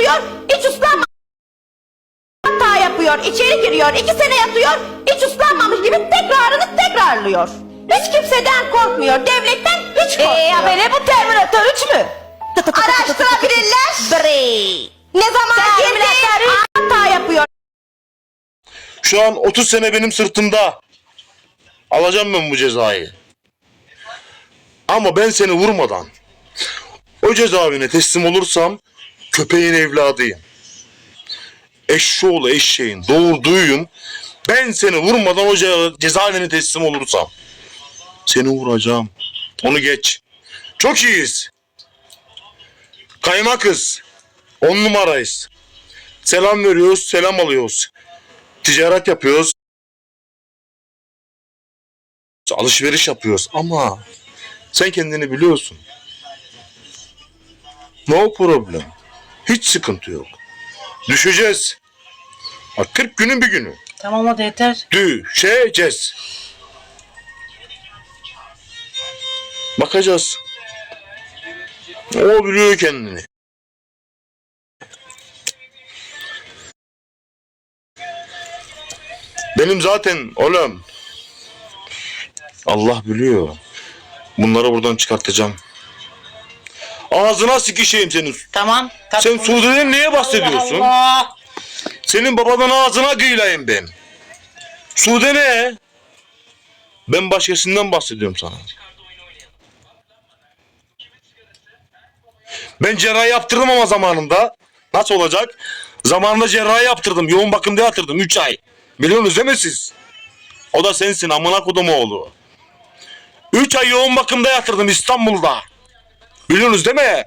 yatıyor, hiç uslanmamış hata yapıyor, içeri giriyor, iki sene yatıyor, hiç uslanmamış gibi tekrarını tekrarlıyor. Hiç kimseden korkmuyor, devletten hiç korkmuyor. Eee ya böyle bu Terminator 3 mü? Araştırabilirler. Bre. Ne zaman girdi, hata yapıyor. Şu an 30 sene benim sırtımda. Alacağım ben bu cezayı. Ama ben seni vurmadan o cezaevine teslim olursam köpeğin evladıyım. Eşşoğlu eşeğin doğurduğuyum. Ben seni vurmadan o ce- cezaevine teslim olursam seni vuracağım. Onu geç. Çok iyiyiz. Kayma kız. On numarayız. Selam veriyoruz, selam alıyoruz ticaret yapıyoruz. Alışveriş yapıyoruz ama sen kendini biliyorsun. No problem. Hiç sıkıntı yok. Düşeceğiz. Bak 40 günün bir günü. Tamam hadi yeter. Düşeceğiz. Bakacağız. O biliyor kendini. Benim zaten oğlum. Allah biliyor. Bunları buradan çıkartacağım. Ağzına sikişeyim senin. Tamam. Tabii Sen. Suudi'den neye bahsediyorsun? Allah Allah. Senin babadan ağzına kıyılayım ben. Sude ne? Ben başkasından bahsediyorum sana. Ben cerrahi yaptırdım ama zamanında. Nasıl olacak? Zamanında cerrahi yaptırdım. Yoğun bakımda yatırdım 3 ay. Biliyorsunuz değil mi siz? O da sensin amına kodum oğlu. 3 ay yoğun bakımda yatırdım İstanbul'da. Biliyorsunuz değil mi?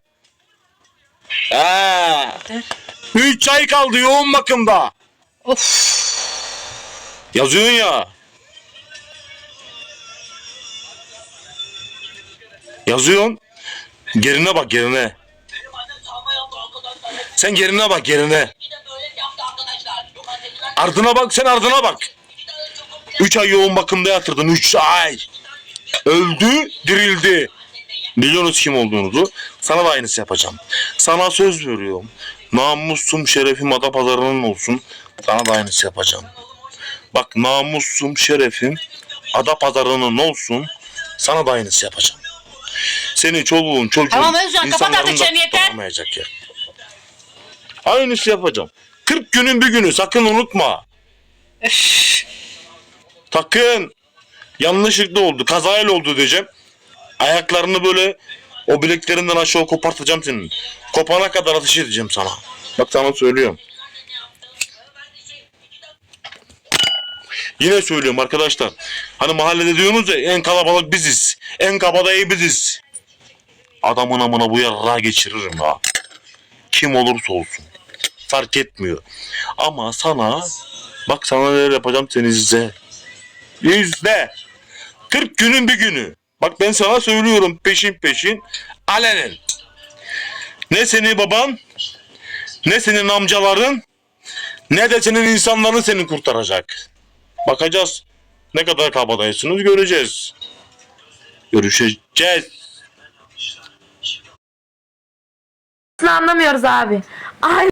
Ha. 3 ay kaldı yoğun bakımda. Of. Yazıyorsun ya. Yazıyorsun. Gerine bak gerine. Sen gerine bak gerine. Ardına bak sen ardına bak. Üç ay yoğun bakımda yatırdın. Üç ay. Öldü dirildi. Biliyorsunuz kim olduğunuzu. Sana da aynısı yapacağım. Sana söz veriyorum. Namusum şerefim ada pazarının olsun. Sana da aynısı yapacağım. Bak namusum şerefim ada pazarının olsun. Sana da aynısı yapacağım. Senin çoluğun çocuğun Tamam Özcan, kapat artık çeneni yeter. tutamayacak ya. Aynısı yapacağım. 40 günün bir günü sakın unutma. Üf. Sakın. Yanlışlıkla oldu. Kazayla oldu diyeceğim. Ayaklarını böyle o bileklerinden aşağı kopartacağım senin. Kopana kadar ateş edeceğim sana. Bak sana söylüyorum. Yine söylüyorum arkadaşlar. Hani mahallede diyorsunuz ya en kalabalık biziz. En kabadayı biziz. Adamın amına bu yarrağı geçiririm ha. Kim olursa olsun. Fark etmiyor. Ama sana bak sana neler yapacağım seni izle. İzle. 40 günün bir günü. Bak ben sana söylüyorum peşin peşin. Alenen. Ne senin baban, ne senin amcaların, ne de senin insanların seni kurtaracak. Bakacağız. Ne kadar kabadayısınız göreceğiz. Görüşeceğiz. Anlamıyoruz abi. Ay